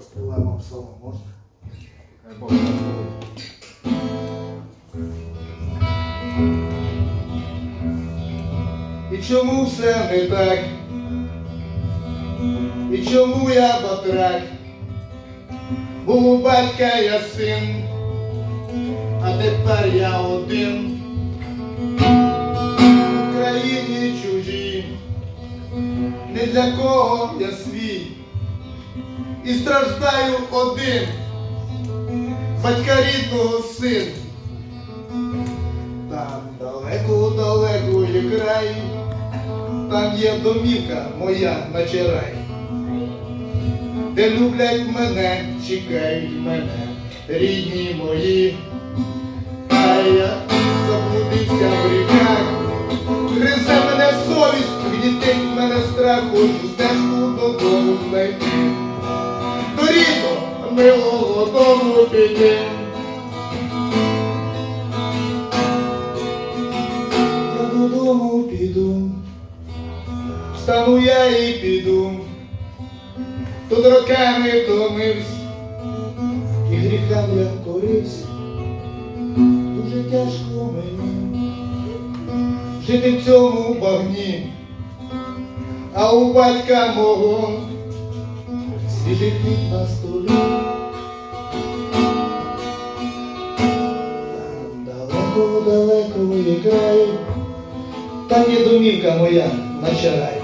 Поспіваємо псалом, можна? Хай Бог. І чому все не так? І чому я батрак? Був у батька я син, а тепер я один. В країні чужій, не для кого я свій. І страждаю один, батька рідного син. Там далеко-далеко є край, там є домівка моя наче рай. Де люблять мене, чекають мене, рідні мої, а я заблудився в ріках, гризе мене совість, гнітить мене страх, хочу стежку додому знайти. До рідного милого дому піти. Я додому піду, встану я і піду. Тут роками томився, і гріхам я корився, дуже тяжко мені жити в цьому багні, а у батька мого свіжий хліб на столі. Там далеко-далеко є край, там є домівка моя наче рай.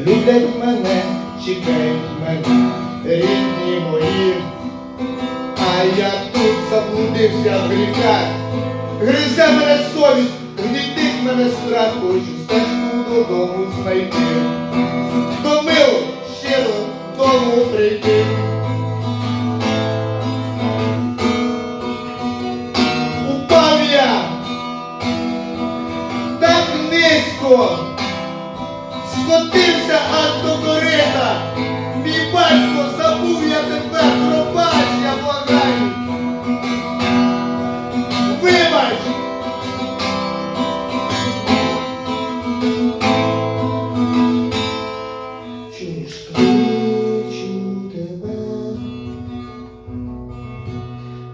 Люблять мене, чекають мене, рідні мої, а я тут заблудився в гріхах. Гризе мене совість, гнітить мене страх, хочу стежку додому знайти. Низько, скотився аж до корита. Мій батько забув я тебе, пробач, я благаю. Вибач! Чуєш, кличу тебе,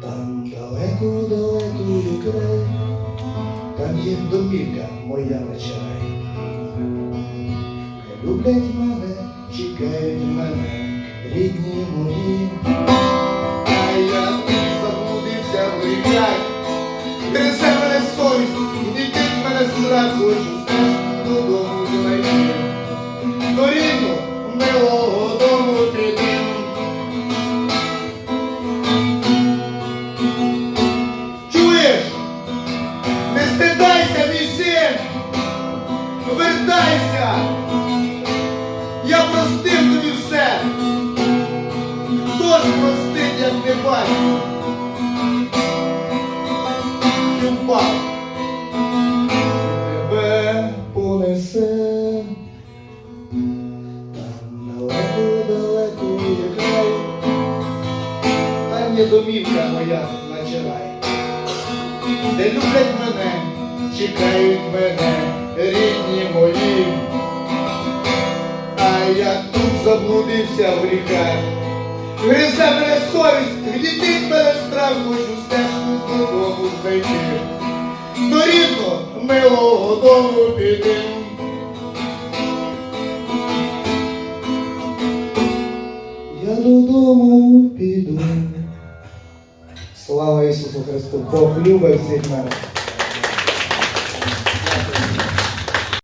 там далеко-далеко є край, є домівка моя вечерай. Хай люблять мене, чекають мене, рідні мої, а я тут заблудився в мене совість, гнітить мене страх, хочу стежку Вертайся! Я простив тобі все! Хто ж простить, як не батько? Впав. Тебе понесе. Там далеко-далеко є край, там домівка моя наче рай, де люблять мене, чекають мене, заблудився в гріхах. Гризе мене совість, гнітить мене страх, хочу стежку додому знайти. До рідного милого дому піди. Я додому піду. Слава Ісусу Христу! Бог любить всіх мене.